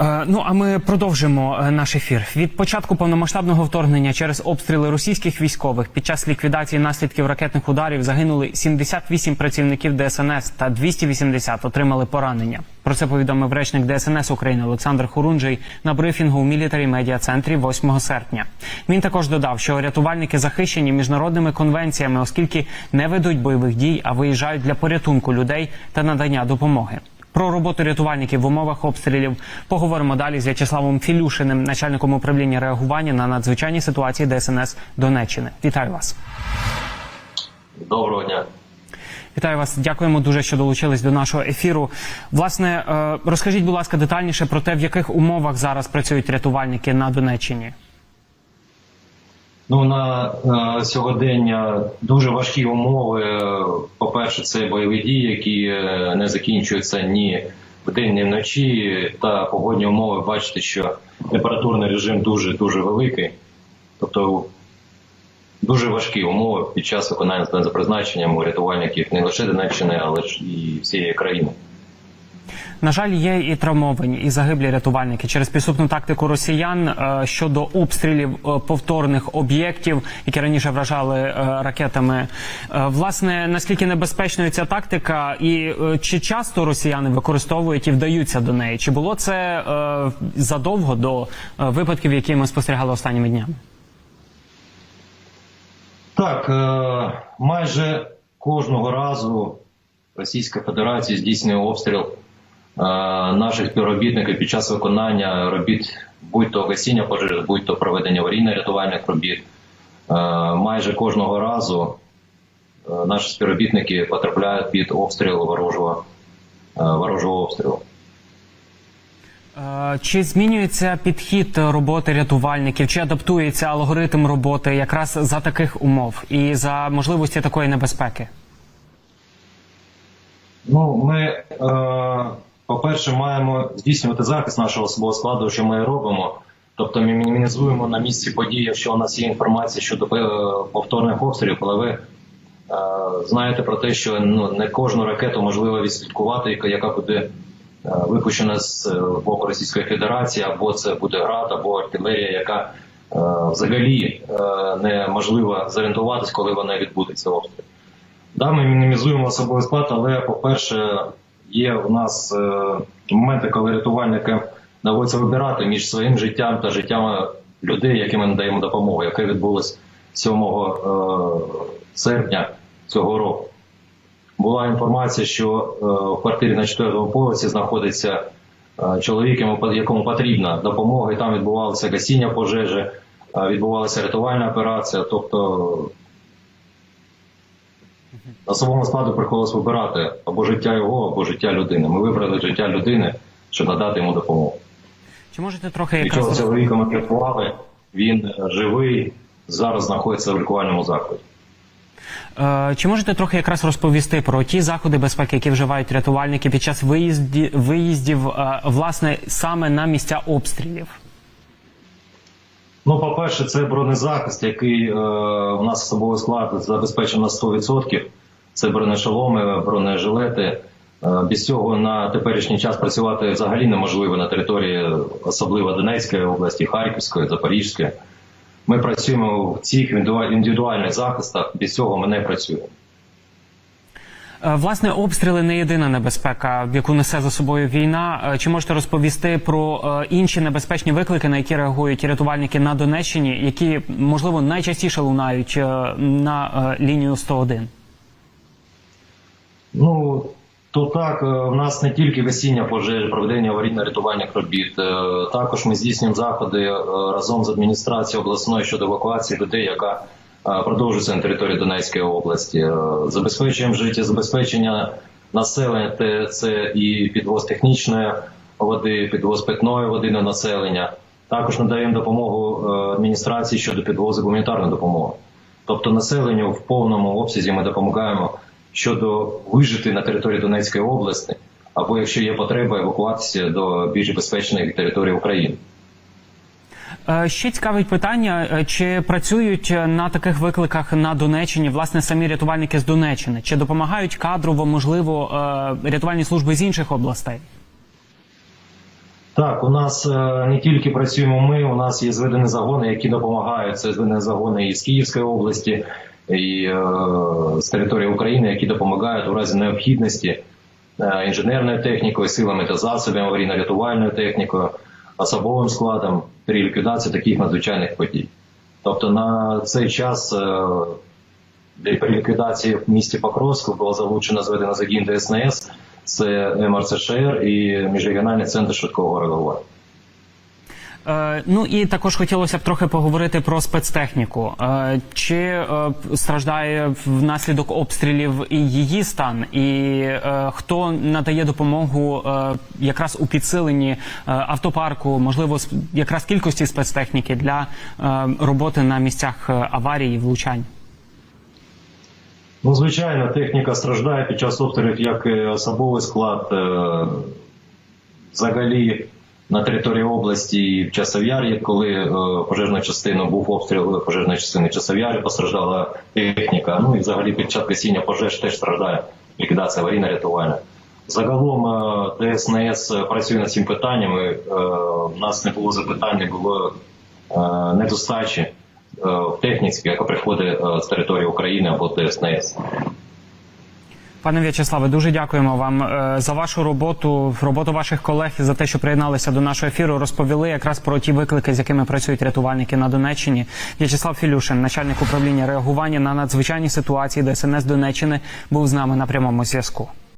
Е, Ну а ми продовжимо е, наш ефір. Від початку повномасштабного вторгнення через обстріли російських військових під час ліквідації наслідків ракетних ударів загинули 78 працівників ДСНС та 280 отримали поранення. Про це повідомив речник ДСНС України Олександр Хорунжий на брифінгу у мілітарі медіа центрі 8 серпня. Він також додав, що рятувальники захищені міжнародними конвенціями, оскільки не ведуть бойових дій, а виїжджають для порятунку людей та надання допомоги. Про роботу рятувальників в умовах обстрілів поговоримо далі з В'ячеславом Філюшиним, начальником управління реагування на надзвичайні ситуації ДСНС Донеччини. Вітаю вас. Доброго дня. Вітаю вас. Дякуємо дуже, що долучились до нашого ефіру. Власне, е, розкажіть, будь ласка, детальніше про те, в яких умовах зараз працюють рятувальники на Донеччині. Ну на е, сьогодення дуже важкі умови. Е, По-перше, це бойові дії, які е, не закінчуються ні вдень, ні вночі. Та погодні умови бачите, що температурний режим дуже дуже великий. Тобто дуже важкі умови під час виконання за призначенням у рятувальників не лише Донеччини, але і всієї країни. На жаль, є і травмовані, і загиблі рятувальники через підступну тактику росіян е, щодо обстрілів е, повторних об'єктів, які раніше вражали е, ракетами. Власне, наскільки небезпечною ця тактика, і чи часто росіяни використовують і вдаються до неї? Чи було це задовго до випадків, які ми спостерігали останніми днями? Так, майже кожного разу Російська Федерація здійснює обстріл наших співробітників під час виконання робіт, будь то гасіння пожежі, будь то проведення аварійно-рятувальних робіт. Майже кожного разу наші співробітники потрапляють під обстріл ворожого, ворожого обстрілу. Чи змінюється підхід роботи рятувальників, чи адаптується алгоритм роботи якраз за таких умов і за можливості такої небезпеки? Ну, ми, е, по-перше, маємо здійснювати захист нашого особового складу, що ми робимо. Тобто ми мінімізуємо на місці події, якщо у нас є інформація щодо е, повторних обстрілів, але ви е, знаєте про те, що ну, не кожну ракету можливо відслідкувати, яка, буде е, випущена з боку Російської Федерації, або це буде град, або артилерія, яка взагалі неможливо зорієнтуватись, коли вона відбудеться обстріл. Да, ми мінімізуємо особовий склад, але, по-перше, є у нас е, моменти, коли рятувальникам доводиться вибирати між своїм життям та життям людей, яким ми надаємо допомогу, яке відбулось 7 е, серпня цього року. Була інформація, що е, в квартирі на 4-му поверсі знаходиться чоловік, якому потрібна допомога, і там відбувалося гасіння пожежі, відбувалася рятувальна операція. Тобто особовому складу приходилось вибирати або життя його, або життя людини. Ми вибрали життя людини, щоб надати йому допомогу. Чи можете трохи цього якраз чоловіка ми врятували, він е, живий, зараз знаходиться в лікувальному закладі. Е, Чи можете трохи якраз розповісти про ті заходи безпеки, які вживають рятувальники під час виїзді, виїздів, е, власне, саме на місця обстрілів? Ну, по-перше, це бронезахист, який е, у нас особовий склад забезпечено на 100%. Це бронешоломи, бронежилети. Е, без цього на теперішній час працювати взагалі неможливо на території, особливо Донецької області, Харківської, Запорізької. Ми працюємо в цих індивідуальних захистах, без цього ми не працюємо. Е, Власне, обстріли не єдина небезпека, яку несе за собою війна. Е, Чи можете розповісти про е, інші небезпечні виклики, на які реагують рятувальники на Донеччині, які можливо найчастіше лунають на лінію 101? Ну то так, в нас не тільки гасіння пожежі, проведення аварійно-рятувальних робіт. Також ми здійснюємо заходи разом з адміністрацією обласної щодо евакуації людей, яка продовжується на території Донецької області. Е, Забезпечуємо життєзабезпечення населення. Це і підвоз технічної води, підвоз питної води на населення. Також надаємо допомогу е, адміністрації щодо підвозу гуманітарної допомоги. Тобто населенню в повному обсязі ми допомагаємо щодо вижити на території Донецької області, або якщо є потреба, евакуатися до більш безпечних територій України. Е, Ще цікавить питання: е, чи працюють е, на таких викликах на Донеччині власне самі рятувальники з Донеччини? Чи допомагають кадрово, можливо, рятувальні служби з інших областей? Так, у нас не тільки працюємо ми, у нас є зведені загони, які допомагають. Це зведені загони із Київської області і з території України, які допомагають у разі необхідності інженерною технікою, силами та засобами, аварійно-рятувальною технікою, особовим складом при ліквідації таких надзвичайних подій. Тобто на цей час е, при ліквідації в місті Покровську було залучено зведено загін ДСНС, це МРЦШР і міжрегіональний центр швидкого реагування. Е, ну і також хотілося б трохи поговорити про спецтехніку. Е, чи е, страждає внаслідок обстрілів і її стан, і хто надає допомогу якраз у підсиленні автопарку, можливо, якраз кількості спецтехніки для роботи на місцях аварій і влучань? Ну, звичайно, техніка страждає під час обстрілів, як особовий склад. Взагалі на території області в Часов'ярі, коли е, пожежна частина був обстріл пожежної частини Часов'ярі, постраждала техніка. Ну і взагалі під час гасіння пожеж теж страждає ліквідація аварійна рятувальна. Загалом е, ДСНС працює над цим питанням. е, У нас не було запитань, не було е, недостачі е, в техніці, яка приходить е, з території України або ДСНС. Пане В'ячеславе, дуже дякуємо вам е, за вашу роботу, роботу ваших колег і за те, що приєдналися до нашого ефіру. Розповіли якраз про ті виклики, з якими працюють рятувальники на Донеччині. В'ячеслав Філюшин, начальник управління реагування на надзвичайні ситуації ДСНС Донеччини, був з нами на прямому зв'язку.